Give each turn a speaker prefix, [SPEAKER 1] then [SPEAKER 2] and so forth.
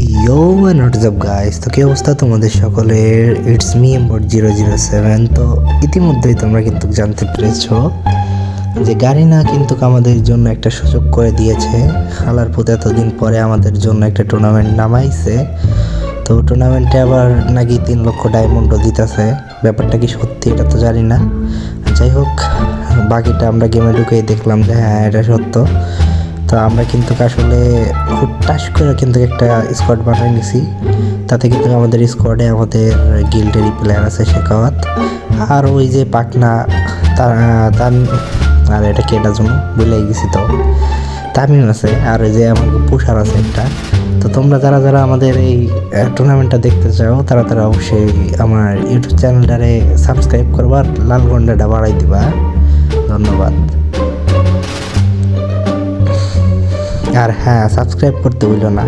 [SPEAKER 1] ইয়ো WhatsApp guys তো কি অবস্থা তোমাদের সকলের? ইটস মি এম্বট জিরো জিরো সেভেন তো ইতিমধ্যেই তোমরা কিন্তু জানতে পেরেছ যে গাড়ি না কিন্তু আমাদের জন্য একটা সুযোগ করে দিয়েছে। খালার পুত এতদিন পরে আমাদের জন্য একটা টুর্নামেন্ট নামাইছে। তো টুর্নামেন্টে আবার নাকি তিন লক্ষ ডায়মন্ডও দিতেছে ব্যাপারটা কি সত্যি এটা তো জানি না। যাই হোক, বাকিটা আমরা গেমে ঢুকেই দেখলাম যে হ্যাঁ এটা সত্য। তো আমরা কিন্তু আসলে হুটটাস করে কিন্তু একটা স্কোয়াড বানিয়ে নিছি। তাতে কিন্তু আমাদের স্কোয়াডে আমাদের গিল্ডেরই প্লেয়ার আছে শেখাওয়াত। আর ওই যে পাটনা তার আর এটা কেটার জন্য ভুলে গেছি তো। তামিম আছে আর ওই যে আমার পুষার আছে একটা। তো তোমরা যারা যারা আমাদের এই টুর্নামেন্টটা দেখতে চাও, তারা তারা অবশ্যই আমার ইউটিউব চ্যানেলটারে সাবস্ক্রাইব করবা আর লাল ঘন্টাটা বাড়াই দিবা। ধন্যবাদ। আর হ্যাঁ সাবস্ক্রাইব করতে ভুলো না।